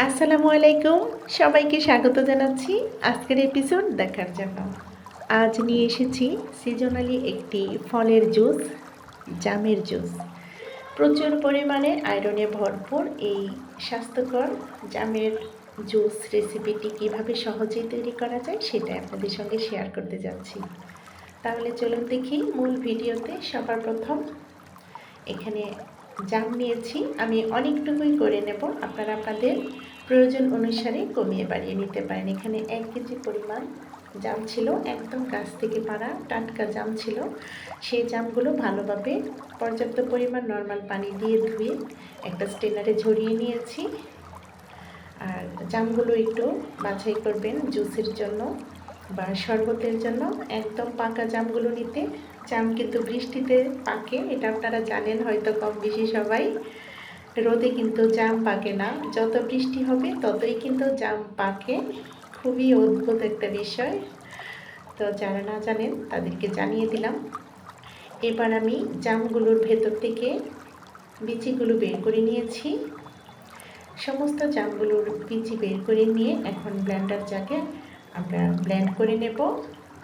আসসালামু আলাইকুম। সবাইকে স্বাগত জানাচ্ছি আজকের এপিসোড দেখার জন্য। আজ নিয়ে এসেছি সিজনালি একটি ফলের জুস, জামের জুস। প্রচুর পরিমাণে আয়রনে ভরপুর এই স্বাস্থ্যকর জামের জুস রেসিপিটি কীভাবে সহজেই তৈরি করা যায় সেটা আপনাদের সঙ্গে শেয়ার করতে যাচ্ছি। তাহলে চলুন দেখি মূল ভিডিওতে সবার প্রথম। এখানে জাম নিয়েছি। আমি অনেকটুকুই করে নেব। আপনারা আপনাদের প্রয়োজন অনুসারে কমিয়ে বাড়িয়ে নিতে পারেন। এখানে এক কেজি পরিমাণ জাম ছিল। একদম গাছ থেকে পাড়া টাটকা জাম ছিল। সেই জামগুলো ভালোভাবে পর্যাপ্ত পরিমাণ নর্মাল পানি দিয়ে ধুয়ে একটা স্টেনারে ঝরিয়ে নিয়েছি। আর জামগুলো একটু বাছাই করবেন জুসের জন্য বা শরবতের জন্য। একদম পাকা জামগুলো নিতে জাম কিন্তু বৃষ্টিতে পাকে, এটা আপনারা জানেন হয়তো কম বেশি সবাই। রোদে কিন্তু জাম পাকে না। যত বৃষ্টি হবে, ততই কিন্তু জাম পাকে। খুবই অদ্ভুত একটা বিষয়। তো যারা না জানেন, তাদেরকে জানিয়ে দিলাম। এবার আমি জামগুলোর ভেতর থেকে বিচিগুলো বের করে নিয়েছি। সমস্ত জামগুলোর বিচি বের করে নিয়ে এখন ব্ল্যান্ডার জাগে আমরা ব্ল্যান্ড করে নেব।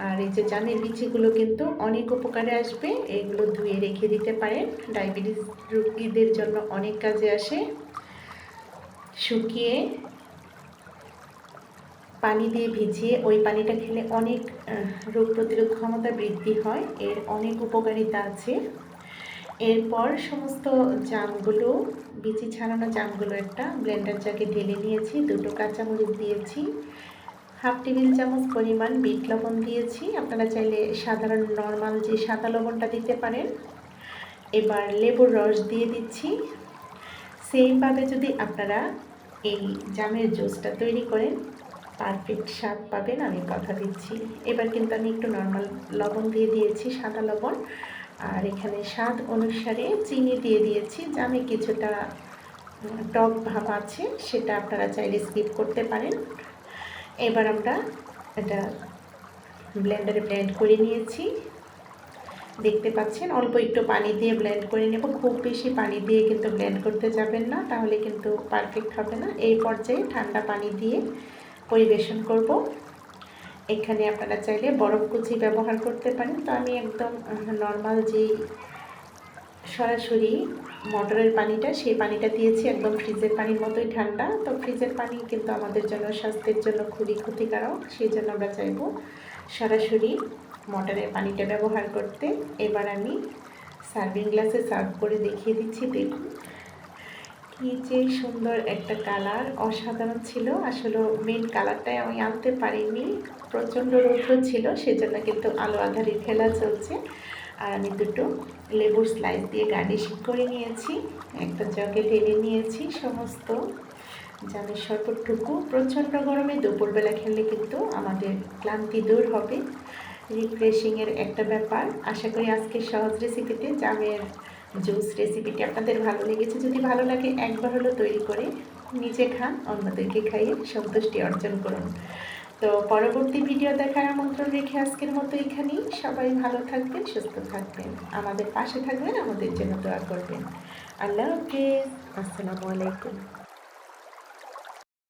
আর এই যে জামের বিচিগুলো কিন্তু অনেক উপকারে আসবে, এগুলো ধুয়ে রেখে দিতে পারেন। ডায়াবেটিস রোগীদের জন্য অনেক কাজে আসে। শুকিয়ে পানি দিয়ে ভিজিয়ে ওই পানিটা খেলে অনেক রোগ প্রতিরোধ ক্ষমতা বৃদ্ধি হয়। এর অনেক উপকারিতা আছে। এরপর সমস্ত জামগুলো, বিচি ছাড়ানো জামগুলো একটা ব্লেন্ডার জাগে ঢেলে নিয়েছি। দুটো কাঁচামরিচ দিয়েছি। হাফ টেবিল চামচ পরিমাণ বিট লবণ দিয়েছি। আপনারা চাইলে সাধারণ, নর্মাল যে সাদা লবণটা দিতে পারেন। এবার লেবুর রস দিয়ে দিচ্ছি। সেইভাবে যদি আপনারা এই জামের জুসটা তৈরি করেন, পারফেক্ট স্বাদ পাবেন, আমি কথা দিচ্ছি। এবার কিন্তু আমি একটু নর্মাল লবণ দিয়ে দিয়েছি, সাদা লবণ। আর এখানে স্বাদ অনুসারে চিনি দিয়ে দিয়েছি। জামে কিছুটা টক ভাব আছে, সেটা আপনারা চাইলে স্কিপ করতে পারেন। এবার আমরা এটা ব্লেন্ডারে ব্লেন্ড করে নিয়েছি। দেখতে পাচ্ছেন, অল্প একটু পানি দিয়ে ব্লেন্ড করে নেব। খুব বেশি পানি দিয়ে কিন্তু ব্লেন্ড করতে যাবেন না, তাহলে কিন্তু পারফেক্ট হবে না। এই পর্যায়ে ঠান্ডা পানি দিয়ে পরিবেশন করব। এখানে আপনারা চাইলে বরফ কুচি ব্যবহার করতে পারেন। তো আমি একদম নর্মাল যেই সরাসরি মোটরের পানিটা, সেই পানিটা দিয়েছি একদম ফ্রিজের পানির মতোই ঠান্ডা। তো ফ্রিজের পানি কিন্তু আমাদের জন্য স্বাস্থ্যের জন্য খুবই ক্ষতিকারক, সেই জন্য আমরা চাইব সরাসরি মোটরের পানিটা ব্যবহার করতে। এবার আমি সার্ভিং গ্লাসে সার্ভ করে দেখিয়ে দিচ্ছি, দেখুন। কী যে সুন্দর একটা কালার, অসাধারণ ছিল। আসলে মেন কালারটাই আমি আনতে পারিনি। প্রচণ্ড রৌদ্র ছিল, সেজন্য কিন্তু আলো আধারি খেলা চলছে। আর আমি দুটো লেবুর স্লাইস দিয়ে গার্নিশিং করে নিয়েছি। একটা জগে ঢেলে নিয়েছি সমস্ত। জামের শরবতটুকু প্রচণ্ড গরমে দুপুরবেলা খেলে কিন্তু আমাদের ক্লান্তি দূর হবে। রিফ্রেশিংয়ের একটা ব্যাপার। আশা করি আজকের সহজ রেসিপিতে জামের জুস রেসিপিটি আপনাদের ভালো লেগেছে। যদি ভালো লাগে, একবার হলো তৈরি করে নিজে খান, অন্যদেরকে খাইয়ে সন্তুষ্টি অর্জন করুন। তো পরবর্তী ভিডিও দেখার আমন্ত্রণ রেখে আজকের মতো এখানেই। সবাই ভালো থাকবেন, সুস্থ থাকবেন। আমাদের পাশে থাকবেন, আমাদের জন্য দোয়া করবেন। আল্লাহ হাফিজ। আসসালামু আলাইকুম।